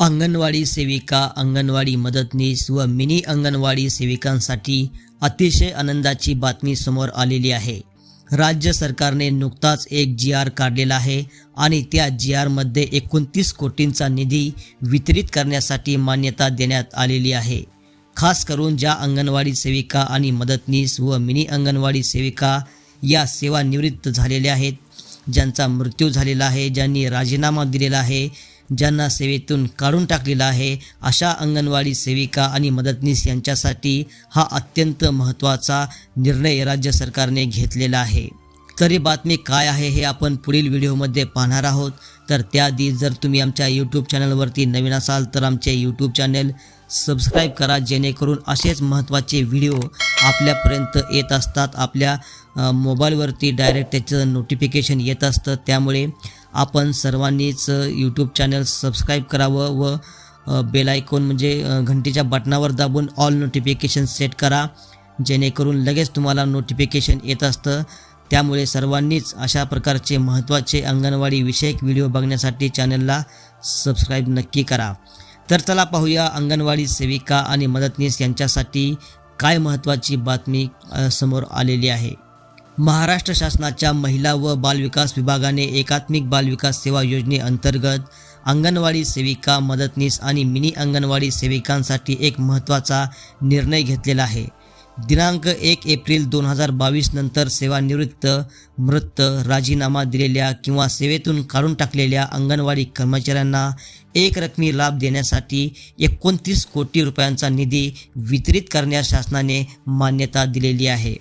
अंगणवाडी सेविका अंगणवाडी मदतनीस व मिनी अंगणवाडी सेविकांसाठी अतिशय आनंदाची बातमी समोर आलेली आहे. राज्य सरकारने नुकताच एक जी आर काढलेला आहे आणि त्या जी आरमध्ये एकोणतीस कोटींचा निधी वितरित करण्यासाठी मान्यता देण्यात आलेली आहे. खास करून ज्या अंगणवाडी सेविका आणि मदतनीस व मिनी अंगणवाडी सेविका या सेवानिवृत्त झालेल्या आहेत ज्यांचा मृत्यू झालेला आहे ज्यांनी राजीनामा दिलेला आहे ज्यांना सेवेतून काढून टाकलेला आहे अशा अंगणवाडी सेविका आणि मदतनीस यांच्यासाठी हा अत्यंत महत्त्वाचा निर्णय राज्य सरकारने घेतलेला आहे. तरी बातमी काय आहे हे आपण पुढील व्हिडिओमध्ये पाहणार आहोत. तर त्याआधी जर तुम्ही आमच्या यूट्यूब चॅनलवरती नवीन असाल तर आमचे यूट्यूब चॅनल सबस्क्राईब करा जेणेकरून असेच महत्त्वाचे व्हिडिओ आपल्यापर्यंत येत असतात. आपल्या मोबाईलवरती डायरेक्ट त्याचं नोटिफिकेशन येत असतं. त्यामुळे आपण सर्वांनीच यूट्यूब चॅनल सबस्क्राईब करावं व बेल आयकॉन म्हणजे घंटीच्या बटनावर दाबून ऑल नोटिफिकेशन सेट करा. जेणेकरून लगेच तुम्हाला नोटिफिकेशन येत असतं. त्यामुळे सर्वांनीच अशा प्रकारचे महत्त्वाचे अंगणवाडी विषयक व्हिडिओ बघण्यासाठी चॅनलला सबस्क्राईब नक्की करा. तर चला पाहूया अंगणवाडी सेविका आणि मदतनीस यांच्यासाठी काय महत्त्वाची बातमी समोर आलेली आहे. महाराष्ट्र शासनाच्या महिला व बालविकास विभागाने एकात्मिक बालविकास सेवा योजनेअंतर्गत अंगणवाडी सेविका मदतनीस आणि मिनी अंगणवाडी सेविकांसाठी एक महत्त्वाचा निर्णय घेतलेला आहे. दिनांक एक एप्रिल दोन हजार बावीस नंतर सेवानिवृत्त मृत राजीनामा दिलेल्या किंवा सेवेतून काढून टाकलेल्या अंगणवाडी कर्मचाऱ्यांना एक रकमी लाभ देण्यासाठी एकोणतीस कोटी रुपयांचा निधी वितरित करण्यास शासनाने मान्यता दिलेली आहे.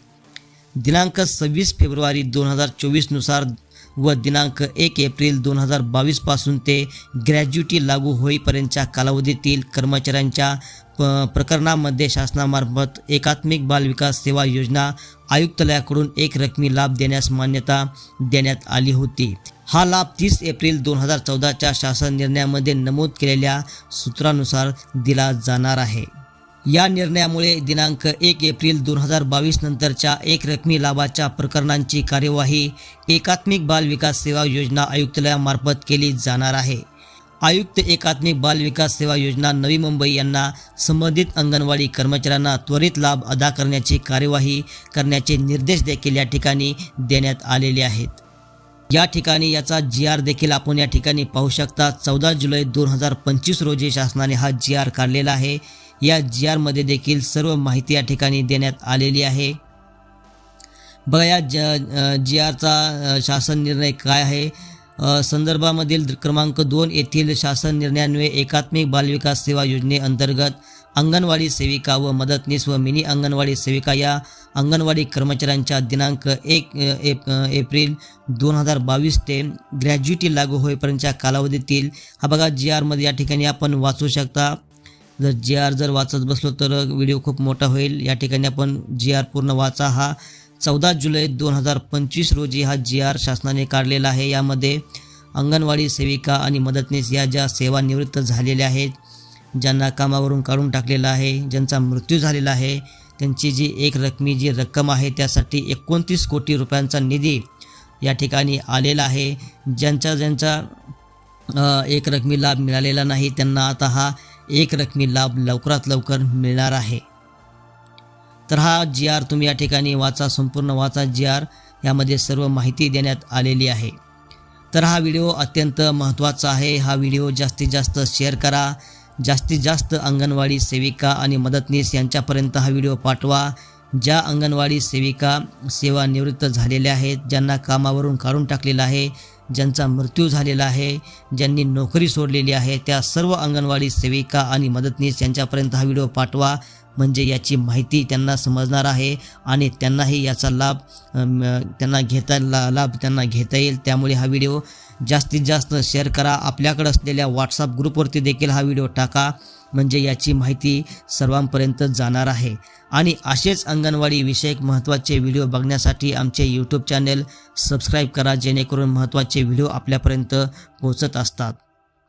दिनांक सव्वीस फेब्रुवारी दोन हजार चोवीसनुसार व दिनांक एक एप्रिल दोन हजार बावीसपासून ते ग्रॅज्युटी लागू होईपर्यंतच्या कालावधीतील कर्मचाऱ्यांच्या प प्रकरणामध्ये शासनामार्फत एकात्मिक बालविकास सेवा योजना आयुक्तालयाकडून एक रकमी लाभ देण्यास मान्यता देण्यात आली होती. हा लाभ तीस एप्रिल दोन हजार चौदाच्या शासन निर्णयामध्ये नमूद केलेल्या सूत्रानुसार दिला जाणार आहे. या निर्णयामुळे दिनांक एक एप्रिल दोन हजार बावीस नंतरच्या एक रकमी लाभाच्या प्रकरणांची कार्यवाही एकात्मिक बाल विकास सेवा योजना आयुक्तालयामार्फत केली जाणार आहे. आयुक्त एकात्मिक बाल विकास सेवा योजना नवी मुंबई यांना संबंधित अंगणवाडी कर्मचाऱ्यांना त्वरित लाभ अदा करण्याची कार्यवाही करण्याचे निर्देश देखील या ठिकाणी देण्यात आलेले आहेत. या ठिकाणी याचा जी आर देखील आपण या ठिकाणी पाहू शकता. चौदा जुलै दोन हजार पंचवीस रोजी शासनाने हा जी आर काढलेला आहे. या जी आरमध्ये देखील सर्व माहिती या ठिकाणी देण्यात आलेली आहे. बघा या ज जी आरचा शासन निर्णय काय आहे? संदर्भामधील क्रमांक दोन येथील शासन निर्णयान्वये एकात्मिक बालविकास सेवा योजनेअंतर्गत अंगणवाडी सेविका व मदतनीस व मिनी अंगणवाडी सेविका या अंगणवाडी कर्मचाऱ्यांच्या दिनांक एक एप एप्रिल दोन हजार बावीस ते ग्रॅज्युटी लागू होईपर्यंतच्या कालावधीतील हा बघा जी आरमध्ये या ठिकाणी आपण वाचू शकता. जर जी आर जर वाचत बसलो तर व्हिडिओ खूप मोठा होईल. या ठिकाणी आपण जी आर पूर्ण वाचा. हा चौदा जुलै दोन हजार पंचवीस रोजी हा जी आर शासनाने काढलेला आहे. यामध्ये अंगणवाडी सेविका आणि मदतनीस या ज्या सेवानिवृत्त झालेल्या आहेत ज्यांना कामावरून काढून टाकलेलं आहे ज्यांचा मृत्यू झालेला आहे त्यांची जी एक रकमी जी रक्कम आहे त्यासाठी एकोणतीस कोटी रुपयांचा निधी या ठिकाणी आलेला आहे. ज्यांचा ज्यांचा एक रकमी लाभ मिळालेला नाही त्यांना आता हा एक रकमी लाभ लवकरात लवकर मिळणार आहे. तर हा जी आर तुम्ही या ठिकाणी वाचा संपूर्ण वाचा जी आर यामध्ये सर्व माहिती देण्यात आलेली आहे. तर हा व्हिडिओ अत्यंत महत्त्वाचा आहे. हा व्हिडिओ जास्तीत जास्त शेअर करा. जास्तीत जास्त अंगणवाडी सेविका आणि मदतनीस यांच्यापर्यंत हा व्हिडिओ पाठवा. ज्या अंगणवाडी सेविका सेवानिवृत्त झालेल्या आहेत ज्यांना कामावरून काढून टाकलेलं आहे ज्यांचा मृत्यू झालेला आहे ज्यांनी नोकरी सोडलेली आहे त्या सर्व अंगणवाडी सेविका आणि मदतनीस यांच्यापर्यंत हा व्हिडिओ पाठवा. म्हणजे याची माहिती त्यांना समजणार आहे आणि त्यांनाही याचा लाभ त्यांना घेता ला लाभ त्यांना घेता येईल. त्यामुळे हा व्हिडिओ जास्तीत जास्त शेअर करा. आपल्याकडे असलेल्या व्हॉट्सअप ग्रुपवरती देखील हा व्हिडिओ टाका. म्हणजे याची माहिती सर्वांपर्यंत जाणार आहे. आणि असेच अंगणवाडी विषयक महत्त्वाचे व्हिडिओ बघण्यासाठी आमचे यूट्यूब चॅनल सबस्क्राईब करा जेणेकरून महत्त्वाचे व्हिडिओ आपल्यापर्यंत पोहोचत असतात.